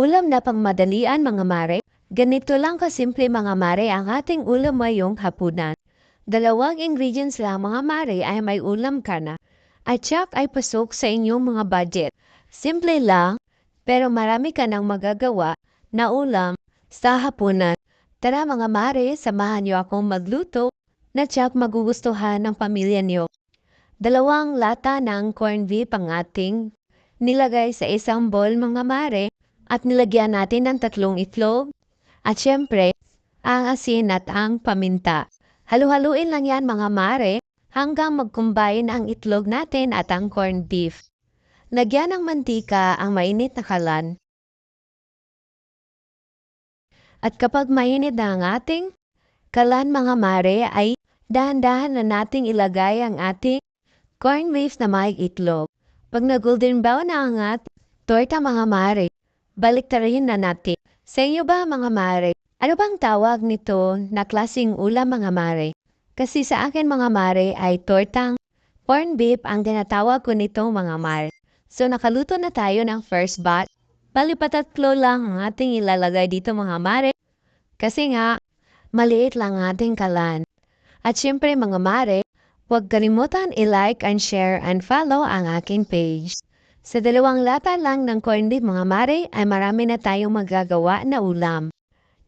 Ulam na pangmadalian mga mare. Ganito lang kasimple mga mare ang ating ulam ngayong hapunan. Dalawang ingredients lang mga mare ay may ulam ka na. At tsak ay pasok sa inyong mga budget. Simple lang, pero marami ka nang magagawa na ulam sa hapunan. Tara mga mare, samahan niyo akong magluto na tsak magugustuhan ng pamilya niyo. Dalawang lata ng corned beef ang ating nilagay sa isang bowl mga mare at nilagyan natin ng tatlong itlog at syempre ang asin at ang paminta. Halu-haluin lang yan mga mare hanggang mag-combine ang itlog natin at ang corned beef. Lagyan ng mantika ang mainit na kalan. At kapag mainit na ang ating kalan mga mare ay dahan-dahan na nating ilagay ang ating corned beef na may itlog. Pag na-golden brown na ang at torta mga mare, baliktarin na natin. Sa inyo ba mga mare? Ano bang tawag nito na klasing ulam mga mare? Kasi sa akin mga mare ay tortang corned beef ang tinatawag ko nito mga mare. So nakaluto na tayo ng first batch. Bali patatlo lang ang ating ilalagay dito mga mare. Kasi nga, maliit lang ang ating kalan. At syempre mga mare, huwag kalimutan i-like and share and follow ang aking page. Sa dalawang lata lang ng corned beef mga mare ay marami na tayong magagawa na ulam.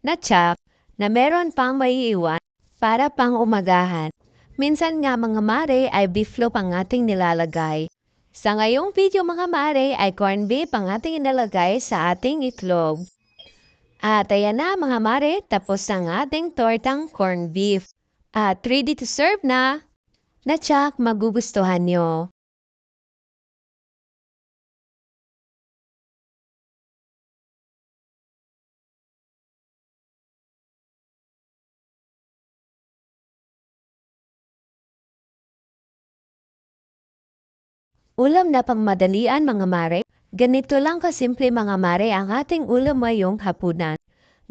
Na chop na meron pang maiiwan para pang umagahan. Minsan nga mga mare ay beef loaf ang ating nilalagay. Sa ngayong video mga mare ay corned beef ang ating inalagay sa ating itlog. At ayan na mga mare, tapos ang ating tortang corned beef. At ready to serve na. Na tsak magugustuhan nyo. Ulam na pangmadalian mga mare. Ganito lang kasimple mga mare ang ating ulam ngayong hapunan.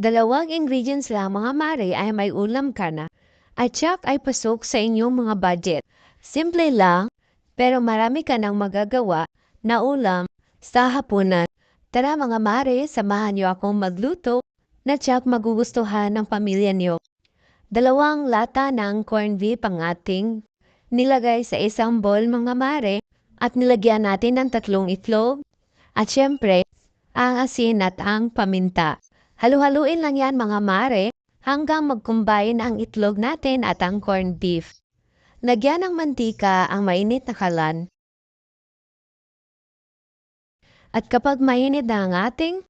Dalawang ingredients lang mga mare ay may ulam ka na. At tsak ay pasok sa inyong mga budget. Simple lang, pero marami ka nang magagawa na ulam sa hapunan. Tara mga mare, samahan niyo akong magluto na tsak magugustuhan ng pamilya niyo. Dalawang lata ng corned beef ang ating nilagay sa isang bowl mga mare at nilagyan natin ng tatlong itlog at syempre ang asin at ang paminta. Halu-haluin lang yan mga mare hanggang mag-combine ang itlog natin at ang corned beef. Lagyan ng mantika ang mainit na kalan. At kapag mainit na ang ating